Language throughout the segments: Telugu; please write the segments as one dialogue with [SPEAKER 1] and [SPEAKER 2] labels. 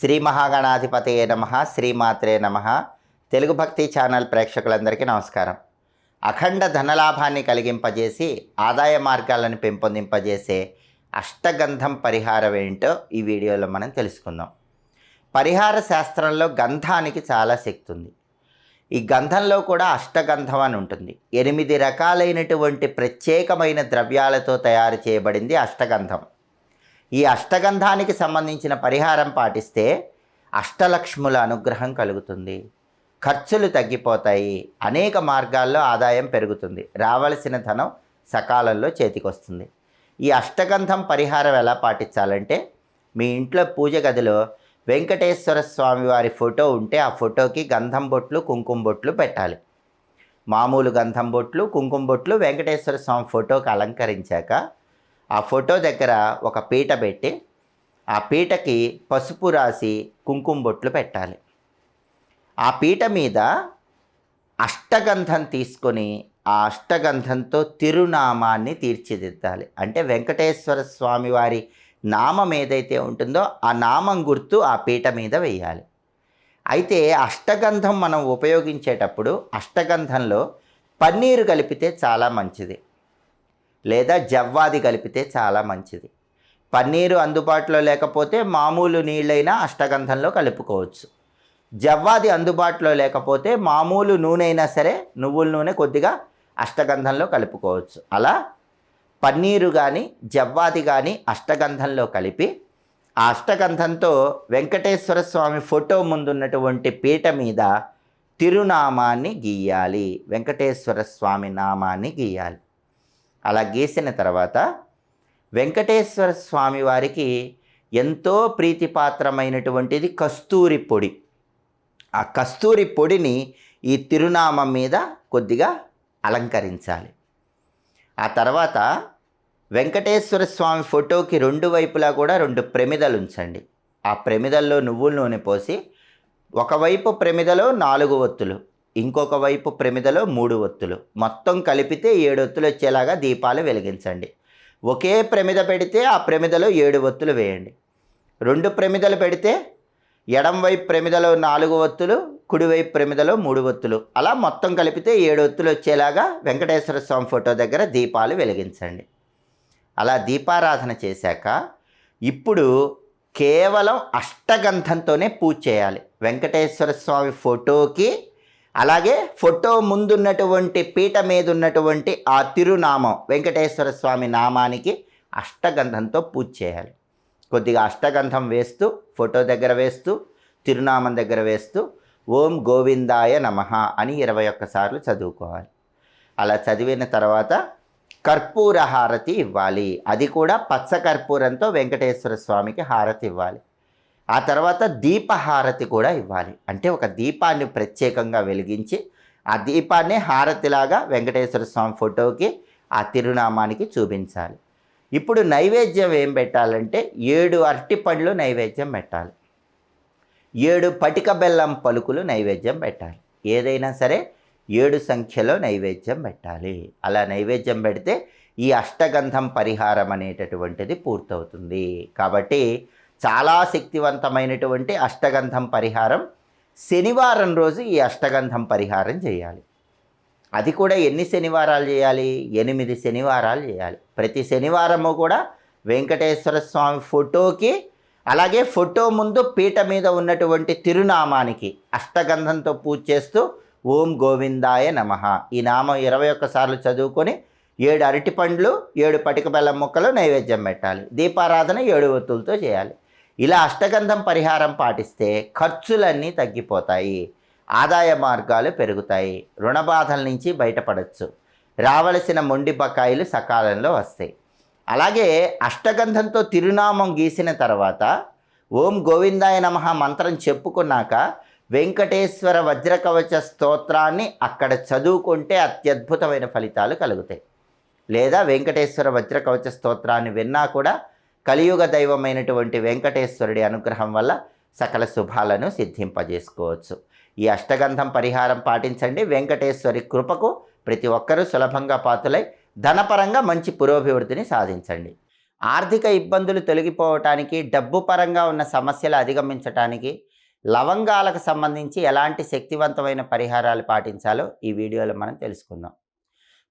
[SPEAKER 1] శ్రీ మహాగణాధిపతయే నమ శ్రీమాత్రే నమ. తెలుగు భక్తి ఛానల్ ప్రేక్షకులందరికీ నమస్కారం. అఖండ ధనలాభాన్ని కలిగింపజేసి ఆదాయ మార్గాలను పెంపొందింపజేసే అష్టగంధం పరిహారం ఏంటో ఈ వీడియోలో మనం తెలుసుకుందాం. పరిహార శాస్త్రంలో గంధానికి చాలా శక్తి ఉంది. ఈ గంధంలో కూడా అష్టగంధం అని ఉంటుంది. ఎనిమిది రకాలైనటువంటి ప్రత్యేకమైన ద్రవ్యాలతో తయారు చేయబడింది అష్టగంధం. ఈ అష్టగంధానికి సంబంధించిన పరిహారం పాటిస్తే అష్టలక్ష్ముల అనుగ్రహం కలుగుతుంది. ఖర్చులు తగ్గిపోతాయి. అనేక మార్గాల్లో ఆదాయం పెరుగుతుంది. రావలసిన ధనం సకాలంలో చేతికొస్తుంది. ఈ అష్టగంధం పరిహారం ఎలా పాటించాలంటే మీ ఇంట్లో పూజ గదిలో వెంకటేశ్వర స్వామి వారి ఫోటో ఉంటే ఆ ఫోటోకి గంధం బొట్లు కుంకుమ బొట్లు పెట్టాలి. మామూలు గంధం బొట్లు కుంకుమ బొట్లు వెంకటేశ్వర స్వామి ఫోటోకి అలంకరించాక ఆ ఫోటో దగ్గర ఒక పీట పెట్టి ఆ పీటకి పసుపు రాసి కుంకుమ బొట్లు పెట్టాలి. ఆ పీట మీద అష్టగంధం తీసుకొని ఆ అష్టగంధంతో తిరునామాన్ని తీర్చిదిద్దాలి. అంటే వెంకటేశ్వర స్వామి వారి నామం ఏదైతే ఉంటుందో ఆ నామం గుర్తు ఆ పీట మీద వేయాలి. అయితే అష్టగంధం మనం ఉపయోగించేటప్పుడు అష్టగంధంలో పన్నీరు కలిపితే చాలా మంచిది. లేదా జవ్వాది కలిపితే చాలా మంచిది. పన్నీరు అందుబాటులో లేకపోతే మామూలు నీళ్ళైనా అష్టగంధంలో కలుపుకోవచ్చు. జవ్వాది అందుబాటులో లేకపోతే మామూలు నూనె అయినా సరే నువ్వుల నూనె కొద్దిగా అష్టగంధంలో కలుపుకోవచ్చు. అలా పన్నీరు కానీ జవ్వాది కానీ అష్టగంధంలో కలిపి ఆ అష్టగంధంతో వెంకటేశ్వర స్వామి ఫోటో ముందున్నటువంటి పీట మీద తిరునామాన్ని గీయాలి. వెంకటేశ్వర స్వామి నామాన్ని గీయాలి. అలా గీసిన తర్వాత వెంకటేశ్వర స్వామి వారికి ఎంతో ప్రీతిపాత్రమైనటువంటిది కస్తూరి పొడి. ఆ కస్తూరి పొడిని ఈ తిరునామం మీద కొద్దిగా అలంకరించాలి. ఆ తర్వాత వెంకటేశ్వర స్వామి ఫోటోకి రెండు వైపులా కూడా రెండు ప్రమిదలు ఉంచండి. ఆ ప్రమిదల్లో నువ్వుల నూనె పోసి ఒకవైపు ప్రమిదలో నాలుగు ఒత్తులు ఇంకొక వైపు ప్రమిదలో మూడు ఒత్తులు. మొత్తం కలిపితే ఏడు ఒత్తులు వచ్చేలాగా దీపాలు వెలిగించండి. ఒకే ప్రమిద పెడితే ఆ ప్రమిదలో ఏడు ఒత్తులు వేయండి. రెండు ప్రమిదలు పెడితే ఎడంవైపు ప్రమిదలో నాలుగు ఒత్తులు కుడివైపు ప్రమిదలో మూడు ఒత్తులు. అలా మొత్తం కలిపితే ఏడు ఒత్తులు వచ్చేలాగా వెంకటేశ్వర స్వామి ఫోటో దగ్గర దీపాలు వెలిగించండి. అలా దీపారాధన చేశాక ఇప్పుడు కేవలం అష్టగంధంతోనే పూజ చేయాలి. వెంకటేశ్వర స్వామి ఫోటోకి అలాగే ఫోటో ముందున్నటువంటి పీట మీద ఉన్నటువంటి ఆ తిరునామం వెంకటేశ్వర స్వామి నామానికి అష్టగంధంతో పూజ చేయాలి. కొద్దిగా అష్టగంధం వేస్తూ ఫోటో దగ్గర వేస్తూ తిరునామం దగ్గర వేస్తూ ఓం గోవిందాయ నమః అని ఇరవై ఒక్కసార్లు చదువుకోవాలి. అలా చదివిన తర్వాత కర్పూర హారతి ఇవ్వాలి. అది కూడా పచ్చ కర్పూరంతో వెంకటేశ్వర స్వామికి హారతి ఇవ్వాలి. ఆ తర్వాత దీపహారతి కూడా ఇవ్వాలి. అంటే ఒక దీపాన్ని ప్రత్యేకంగా వెలిగించి ఆ దీపాన్ని హారతిలాగా వెంకటేశ్వర స్వామి ఫోటోకి ఆ తిరునామానికి చూపించాలి. ఇప్పుడు నైవేద్యం ఏం పెట్టాలంటే ఏడు అరటి పండ్లు నైవేద్యం పెట్టాలి. ఏడు పటిక బెల్లం పలుకులు నైవేద్యం పెట్టాలి. ఏదైనా సరే ఏడు సంఖ్యలో నైవేద్యం పెట్టాలి. అలా నైవేద్యం పెడితే ఈ అష్టగంధం పరిహారం అనేటటువంటిది పూర్తవుతుంది. కాబట్టి చాలా శక్తివంతమైనటువంటి అష్టగంధం పరిహారం. శనివారం రోజు ఈ అష్టగంధం పరిహారం చేయాలి. అది కూడా ఎన్ని శనివారాలు చేయాలి? ఎనిమిది శనివారాలు చేయాలి. ప్రతి శనివారము కూడా వెంకటేశ్వర స్వామి ఫోటోకి అలాగే ఫోటో ముందు పీట మీద ఉన్నటువంటి తిరునామానికి అష్టగంధంతో పూజ చేస్తూ ఓం గోవిందాయ నమ. ఈ నామం ఇరవై ఒక్కసార్లు చదువుకొని ఏడు అరటి పండ్లు ఏడు పటిక బెల్లం ముక్కలు నైవేద్యం పెట్టాలి. దీపారాధన ఏడు ఒత్తులతో చేయాలి. ఇలా అష్టగంధం పరిహారం పాటిస్తే ఖర్చులన్నీ తగ్గిపోతాయి ఆదాయ మార్గాలు పెరుగుతాయి రుణబాధల నుంచి బయటపడవచ్చు రావలసిన మొండి బకాయిలు సకాలంలో వస్తాయి. అలాగే అష్టగంధంతో తిరునామం గీసిన తర్వాత ఓం గోవిందాయ నమః మంత్రం చెప్పుకున్నాక వెంకటేశ్వర వజ్రకవచ స్తోత్రాన్ని అక్కడ చదువుకుంటే అత్యద్భుతమైన ఫలితాలు కలుగుతాయి. లేదా వెంకటేశ్వర వజ్రకవచ స్తోత్రాన్ని విన్నా కూడా కలియుగ దైవమైనటువంటి వెంకటేశ్వరుడి అనుగ్రహం వల్ల సకల శుభాలను సిద్ధింపజేసుకోవచ్చు. ఈ అష్టగంధం పరిహారం పాటించండి. వెంకటేశ్వరి కృపకు ప్రతి ఒక్కరూ సులభంగా పాతులై ధనపరంగా మంచి పురోభివృద్ధిని సాధించండి. ఆర్థిక ఇబ్బందులు తొలగిపోవటానికి డబ్బు పరంగా ఉన్న సమస్యలు అధిగమించటానికి లవంగాలకు సంబంధించి ఎలాంటి శక్తివంతమైన పరిహారాలు పాటించాలో ఈ వీడియోలో మనం తెలుసుకుందాం.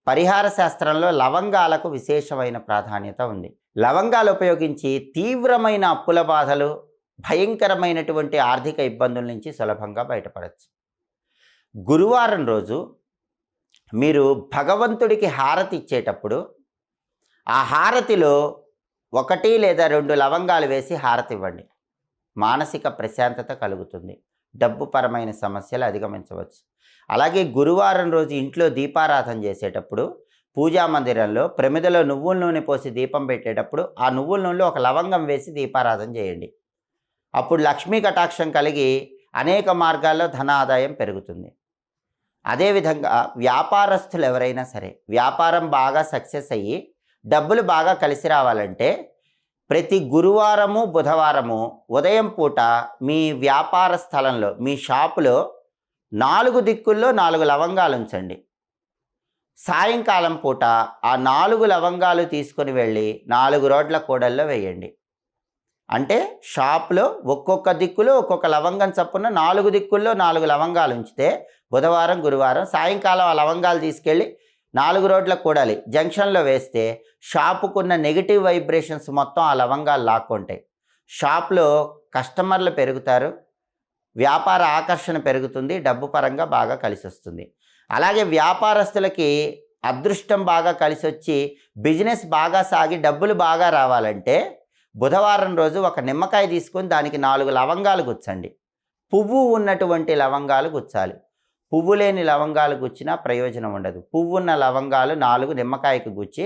[SPEAKER 1] పరిహార శాస్త్రంలో లవంగాలకు విశేషమైన ప్రాధాన్యత ఉంది. లవంగాలు ఉపయోగించి తీవ్రమైన అప్పుల బాధలు భయంకరమైనటువంటి ఆర్థిక ఇబ్బందుల నుంచి సులభంగా బయటపడవచ్చు గురువారం రోజు మీరు భగవంతుడికి హారతి ఇచ్చేటప్పుడు ఆ హారతిలో ఒకటి లేదా రెండు లవంగాలు వేసి హారతి ఇవ్వండి. మానసిక ప్రశాంతత కలుగుతుంది. డబ్బు పరమైన సమస్యలు అధిగమించవచ్చు. అలాగే గురువారం రోజు ఇంట్లో దీపారాధన చేసేటప్పుడు పూజా మందిరంలో ప్రమిదలో నువ్వుల నూనె పోసి దీపం పెట్టేటప్పుడు ఆ నువ్వుల నూనెలో ఒక లవంగం వేసి దీపారాధన చేయండి. అప్పుడు లక్ష్మీ కటాక్షం కలిగి అనేక మార్గాల్లో ధన ఆదాయం పెరుగుతుంది అదేవిధంగా వ్యాపారస్తులు ఎవరైనా సరే వ్యాపారం బాగా సక్సెస్ అయ్యి డబ్బులు బాగా కలిసి రావాలంటే ప్రతి గురువారము బుధవారము ఉదయం పూట మీ వ్యాపార స్థలంలో మీ షాపులో నాలుగు దిక్కుల్లో నాలుగు లవంగాలు ఉంచండి. సాయంకాలం పూట ఆ నాలుగు లవంగాలు తీసుకొని వెళ్ళి నాలుగు రోడ్ల కూడల్లో వేయండి. అంటే షాప్లో ఒక్కొక్క దిక్కులో ఒక్కొక్క లవంగం చప్పున నాలుగు దిక్కుల్లో నాలుగు లవంగాలు ఉంచితే బుధవారం గురువారం సాయంకాలం ఆ లవంగాలు తీసుకెళ్ళి నాలుగు రోడ్ల కూడాలి జంక్షన్లో వేస్తే షాపుకున్న నెగిటివ్ వైబ్రేషన్స్ మొత్తం ఆ లవంగాలు లాక్కుంటాయి. షాప్లో కస్టమర్లు పెరుగుతారు. వ్యాపార ఆకర్షణ పెరుగుతుంది. డబ్బు పరంగా బాగా కలిసి వస్తుంది అలాగే వ్యాపారస్తులకి అదృష్టం బాగా కలిసి వచ్చి బిజినెస్ బాగా సాగి డబ్బులు బాగా రావాలంటే బుధవారం రోజు ఒక నిమ్మకాయ తీసుకొని దానికి నాలుగు లవంగాలు గుచ్చండి. పువ్వు ఉన్నటువంటి లవంగాలు గుచ్చాలి. పువ్వు లేని లవంగాలు గుచ్చినా ప్రయోజనం ఉండదు. పువ్వు ఉన్న లవంగాలు నాలుగు నిమ్మకాయకు గుచ్చి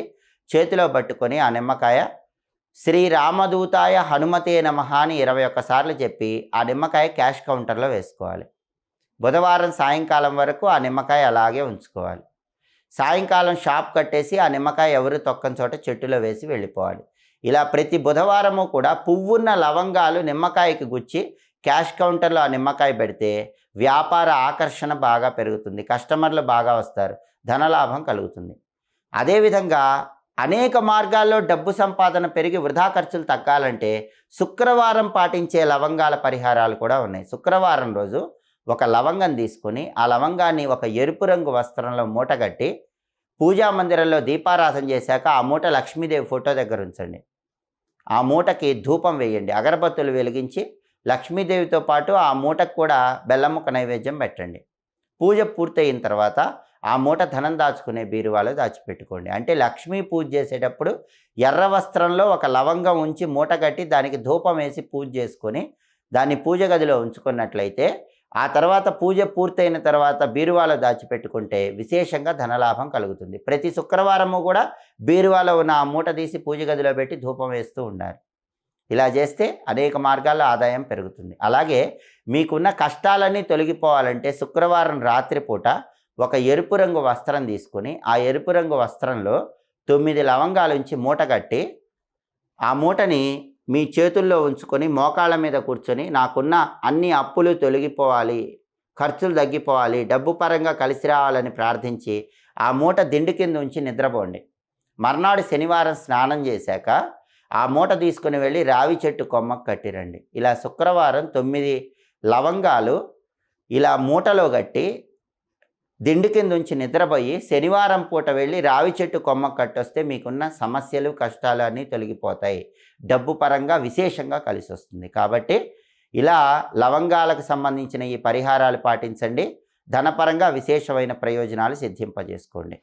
[SPEAKER 1] చేతిలో పట్టుకొని ఆ నిమ్మకాయ శ్రీరామదూతాయ హనుమతే నమ అని ఇరవై ఒక్కసార్లు చెప్పి ఆ నిమ్మకాయ క్యాష్ కౌంటర్లో వేసుకోవాలి. బుధవారం సాయంకాలం వరకు ఆ నిమ్మకాయ అలాగే ఉంచుకోవాలి. సాయంకాలం షాప్ కట్టేసి ఆ నిమ్మకాయ ఎవరు తొక్కని చోట చెట్టులో వేసి వెళ్ళిపోవాలి. ఇలా ప్రతి బుధవారము కూడా పువ్వున్న లవంగాలు నిమ్మకాయకి గుచ్చి క్యాష్ కౌంటర్లో ఆ నిమ్మకాయ పెడితే వ్యాపార ఆకర్షణ బాగా పెరుగుతుంది. కస్టమర్లు బాగా వస్తారు. ధనలాభం కలుగుతుంది. అదేవిధంగా అనేక మార్గాల్లో డబ్బు సంపాదన పెరిగి వృధా ఖర్చులు తగ్గాలంటే శుక్రవారం పాటించే లవంగాల పరిహారాలు కూడా ఉన్నాయి. శుక్రవారం రోజు ఒక లవంగం తీసుకొని ఆ లవంగాన్ని ఒక ఎరుపు రంగు వస్త్రంలో మూటగట్టి పూజా మందిరంలో దీపారాధన చేశాక ఆ మూట లక్ష్మీదేవి ఫోటో దగ్గర ఉంచండి. ఆ మూటకి ధూపం వేయండి. అగరబత్తులు వెలిగించి లక్ష్మీదేవితో పాటు ఆ మూటకు కూడా బెల్లముక్క నైవేద్యం పెట్టండి. పూజ పూర్తయిన తర్వాత ఆ మూట ధనం దాచుకునే బీరువాలో దాచిపెట్టుకోండి. అంటే లక్ష్మీ పూజ చేసేటప్పుడు ఎర్ర వస్త్రంలో ఒక లవంగం ఉంచి మూట కట్టి దానికి ధూపం వేసి పూజ చేసుకొని దాన్ని పూజ గదిలో ఉంచుకున్నట్లయితే ఆ తర్వాత పూజ పూర్తయిన తర్వాత బీరువాలో దాచిపెట్టుకుంటే విశేషంగా ధనలాభం కలుగుతుంది. ప్రతి శుక్రవారము కూడా బీరువాలో ఉన్న ఆ మూట తీసి పూజ గదిలో పెట్టి ధూపం వేస్తూ ఉండాలి. ఇలా చేస్తే అనేక మార్గాల్లో ఆదాయం పెరుగుతుంది. అలాగే మీకున్న కష్టాలన్నీ తొలగిపోవాలంటే శుక్రవారం రాత్రిపూట ఒక ఎరుపు రంగు వస్త్రం తీసుకొని ఆ ఎరుపు రంగు వస్త్రంలో తొమ్మిది లవంగాలు నుంచి మూట కట్టి ఆ మూటని మీ చేతుల్లో ఉంచుకొని మోకాళ్ళ మీద కూర్చొని నాకున్న అన్ని అప్పులు తొలగిపోవాలి ఖర్చులు తగ్గిపోవాలి డబ్బు పరంగా కలిసి రావాలని ప్రార్థించి ఆ మూట దిండు కింద ఉంచి నిద్రపోండి. మర్నాడు శనివారం స్నానం చేశాక ఆ మూట తీసుకుని వెళ్ళి రావి చెట్టు కొమ్మకు కట్టిరండి. ఇలా శుక్రవారం తొమ్మిది లవంగాలు ఇలా మూటలో కట్టి దిండు కింద ఉంచి నిద్రపోయి శనివారం పూట వెళ్ళి రావి చెట్టు కొమ్మ కట్టొస్తే మీకున్న సమస్యలు కష్టాలు అన్నీ తొలగిపోతాయి. డబ్బు పరంగా విశేషంగా కలిసి వస్తుంది కాబట్టి ఇలా లవంగాలకు సంబంధించిన ఈ పరిహారాలు పాటించండి. ధనపరంగా విశేషమైన ప్రయోజనాలు సిద్ధింపజేసుకోండి.